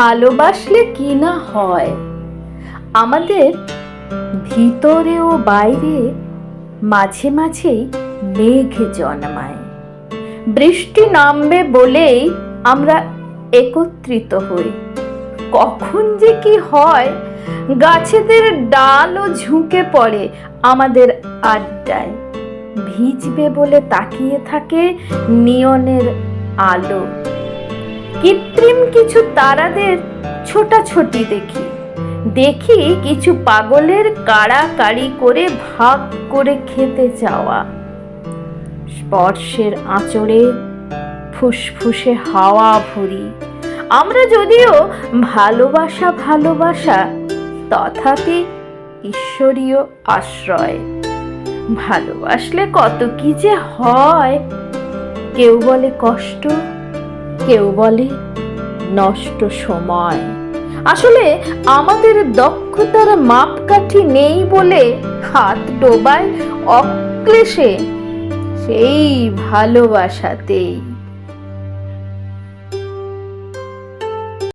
ভালোবাসলে কি না হয়? আমাদের ভিতরে ও বাইরে মাঝে মাঝেই মেঘ জন্মায়। বৃষ্টি নামবে বলেই আমরা একত্রিত হই। কখন যে কি হয়, গাছেদের ডালও ঝুঁকে পড়ে আমাদের আড্ডায়। ভিজবে বলে তাকিয়ে থাকে নিয়নের আলো। কৃত্রিম কিছু তারাদের ছোটাছুটি দেখি। দেখি কিছু পাগলের কাড়াকাড়ি করে ভাগ করে খেতে চাওয়া স্পর্শের আঁচড়ে ফুসফুসে হাওয়া ভরি। আমরা যদিও ভালোবাসা ভালোবাসা, তথাপি ঈশ্বরীয় আশ্রয়। ভালোবাসলে কত কি যে হয়, কেউ বলে কষ্ট। কেউ বলে, নষ্ট সময়। আসলে আমাদের দক্ষতার মাপকাঠি নেই বলে হাত ডোবায় অক্লেশে সেই ভালোবাসাতেই।